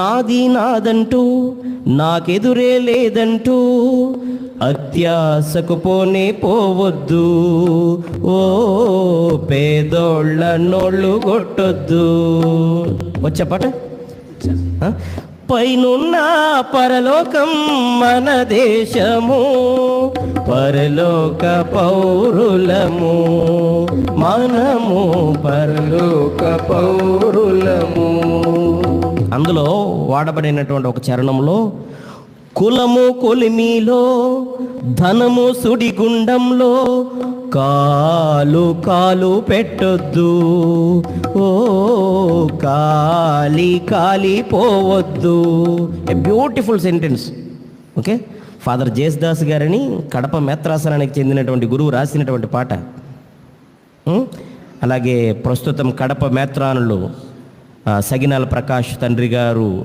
నాది నాదంటూ నాకెదురే లేదంటూ అత్యాసకు పోనే పోవద్దు. ఓ పేదోళ్ళ నోళ్ళు కొట్టొద్దు. వచ్చాపాట పైనున్న పరలోకం మన దేశము పరలోక పౌరులము మనము పరలోక పౌరు అందులో వాడబడినటువంటి ఒక చరణంలో కులము కొలిమిలో ధనము సుడిగుండంలో కాలు కాలు పెట్టొద్దు ఓ కాలి కాలి పోవద్దు. A beautiful sentence okay father Jesudas గారని కడప మేత్రాసనానికి చెందినటువంటి గురువు రాసినటువంటి పాట. Hmm? అలాగే ప్రస్తుతం కడప మేత్రానులు సగినాల ప్రకాష్ తండ్రి గారు